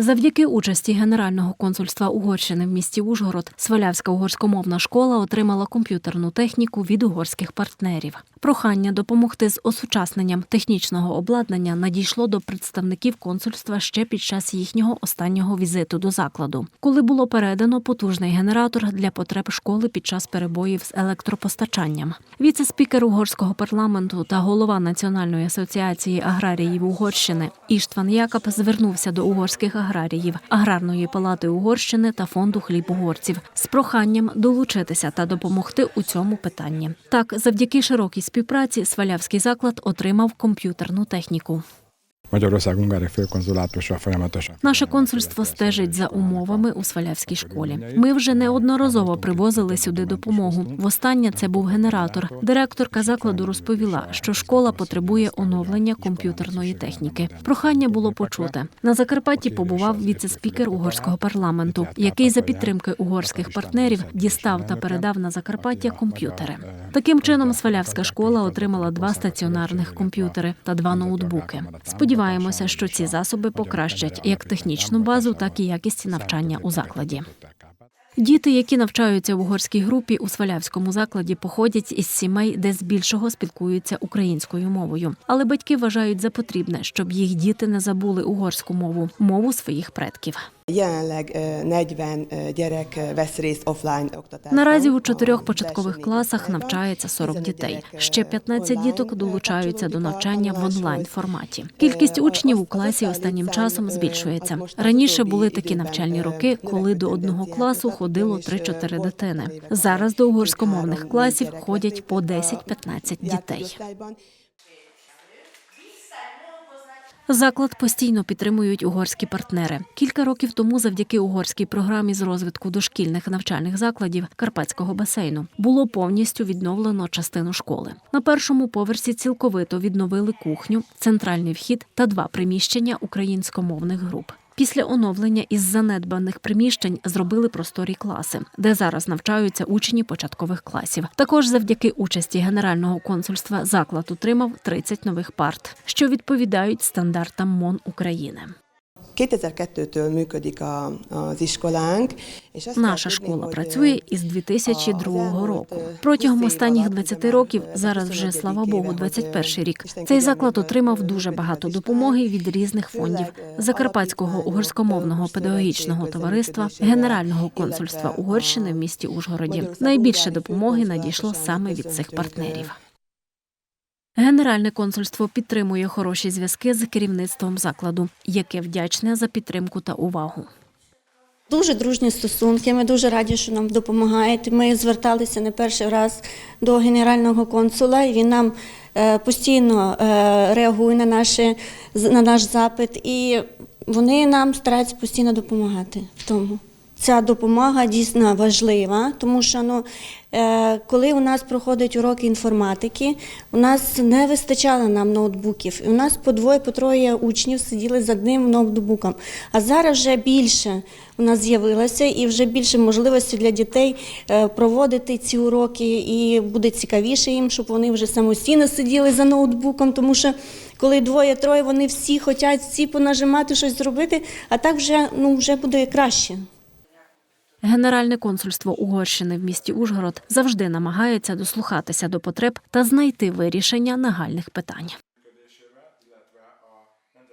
Завдяки участі Генерального консульства Угорщини в місті Ужгород Свалявська угорськомовна школа отримала комп'ютерну техніку від угорських партнерів. Прохання допомогти з осучасненням технічного обладнання надійшло до представників консульства ще під час їхнього останнього візиту до закладу, коли було передано потужний генератор для потреб школи під час перебоїв з електропостачанням. Віце-спікер угорського парламенту та голова Національної асоціації аграріїв Угорщини Іштван Якаб звернувся до угорських аграріїв, аграрної палати Угорщини та фонду хлібогорців з проханням долучитися та допомогти у цьому питанні. Так, завдяки широкій співпраці Свалявський заклад отримав комп'ютерну техніку. Magyarország ungári főkonzulátusa folyamatosan. Наше консульство стежить за умовами у Свалявській школі. Ми вже неодноразово привозили сюди допомогу. Востаннє це був генератор. Директорка закладу розповіла, що школа потребує оновлення комп'ютерної техніки. Прохання було почуте. На Закарпатті побував віце-спікер угорського парламенту, який за підтримки угорських партнерів дістав та передав на Закарпаття комп'ютери. Таким чином, Свалявська школа отримала два стаціонарних комп'ютери та два ноутбуки. Сподіваємося, що ці засоби покращать як технічну базу, так і якість навчання у закладі. Діти, які навчаються в угорській групі у Свалявському закладі, походять із сімей, де здебільшого спілкуються українською мовою. Але батьки вважають за потрібне, щоб їх діти не забули угорську мову, мову своїх предків. Jelenleg ö, 40 ö, gyerek vesz részt offline oktatásban. Наразі у чотирьох початкових класах навчається 40 дітей. Ще ö, 15 діток долучаються до навчання в онлайн форматі. Е, Кількість учнів у класі останнім часом е, збільшується. Раніше були такі навчальні е, роки, коли до одного класу ходило тому що 3-4 дитини. Зараз до угорськомовних класів ходять по вести, а 10-15 дітей. Заклад постійно підтримують угорські партнери. Кілька років тому, завдяки угорській програмі з розвитку дошкільних навчальних закладів Карпатського басейну, було повністю відновлено частину школи. На першому поверсі цілковито відновили кухню, центральний вхід та два приміщення українськомовних груп. Після оновлення із занедбаних приміщень зробили просторі класи, де зараз навчаються учні початкових класів. Також завдяки участі Генерального консульства заклад отримав 30 нових парт, що відповідають стандартам МОН України. 2002-től működik a, az iskolánk. És azt Наша школа працює ö, із 2002 az року. Протягом останніх alatt 20 років, зараз вже слава Богу, éve, 21 рік. Цей заклад отримав дуже багато допомоги від різних фондів Закарпатського угорськомовного педагогічного товариства, Генерального консульства Угорщини в місті Ужгороді. Найбільше допомоги надійшло саме від цих партнерів. Генеральне консульство підтримує хороші зв'язки з керівництвом закладу, яке вдячне за підтримку та увагу. Дуже дружні стосунки. Ми дуже раді, що нам допомагаєте. Ми зверталися не перший раз до генерального консула, і він нам е, постійно е, реагує на, наші, на наш запит, і вони нам стараються постійно допомагати в тому. Ця допомога дійсно важлива, тому що ну, е, коли у нас проходять уроки інформатики, у нас не вистачало нам ноутбуків. І у нас по двоє, по троє учнів сиділи з одним ноутбуком. А зараз вже більше у нас з'явилося і вже більше можливостей для дітей е, проводити ці уроки, і буде цікавіше їм, щоб вони вже самостійно сиділи за ноутбуком, тому що коли двоє-троє, вони всі хочуть всі понажимати щось зробити, а так вже, ну, вже буде краще. Генеральне консульство Угорщини в місті Ужгород завжди намагається дослухатися до потреб та знайти вирішення нагальних питань.